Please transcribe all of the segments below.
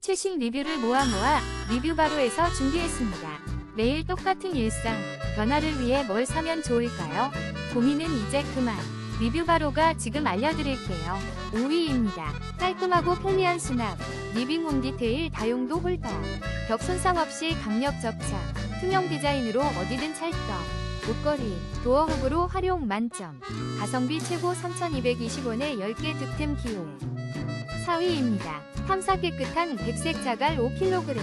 최신 리뷰를 모아 모아 리뷰 바로에서 준비했습니다. 매일 똑같은 일상, 변화를 위해 뭘 사면 좋을까요? 고민은 이제 그만. 리뷰 바로가 지금 알려드릴게요. 5위입니다. 깔끔하고 편리한 수납, 리빙 홈 디테일 다용도 홀더, 벽 손상 없이 강력 접착, 투명 디자인으로 어디든 찰떡, 옷걸이, 도어 훅으로 활용 만점, 가성비 최고 3,220원에 10개 득템 기회. 4위입니다. 탐사 깨끗한 백색 자갈 5kg.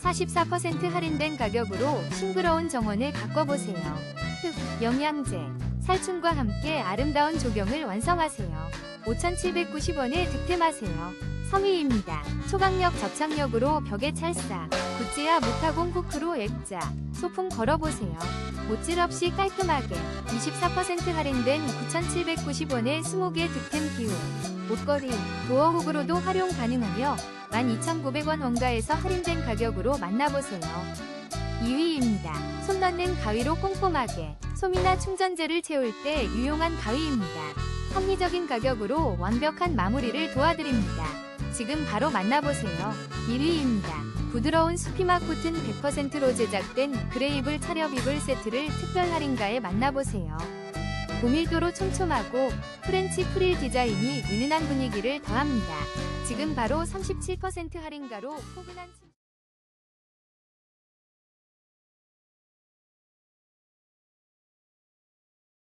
44% 할인된 가격으로 싱그러운 정원을 가꿔보세요. 흙, 영양제, 살충과 함께 아름다운 조경을 완성하세요. 5,790원에 득템하세요. 3위입니다. 초강력 접착력으로 벽에 찰싹, 굿즈야 무타공 후크로 액자, 소품 걸어보세요. 못질 없이 깔끔하게 24% 할인된 9,790원에 20개 득템 기회. 옷걸이, 도어 훅으로도 활용 가능하며 12,900원 원가에서 할인된 가격으로 만나보세요. 2위입니다. 손 넣는 가위로 꼼꼼하게 솜이나 충전재를 채울 때 유용한 가위입니다. 합리적인 가격으로 완벽한 마무리를 도와드립니다. 지금 바로 만나보세요. 1위입니다. 부드러운 수피마 코튼 100%로 제작된 그레이블 이불 세트를 특별 할인가에 만나보세요. 고밀도로 촘촘하고 프렌치 프릴 디자인이 은은한 분위기를 더합니다. 지금 바로 37% 할인가로 포근한 침-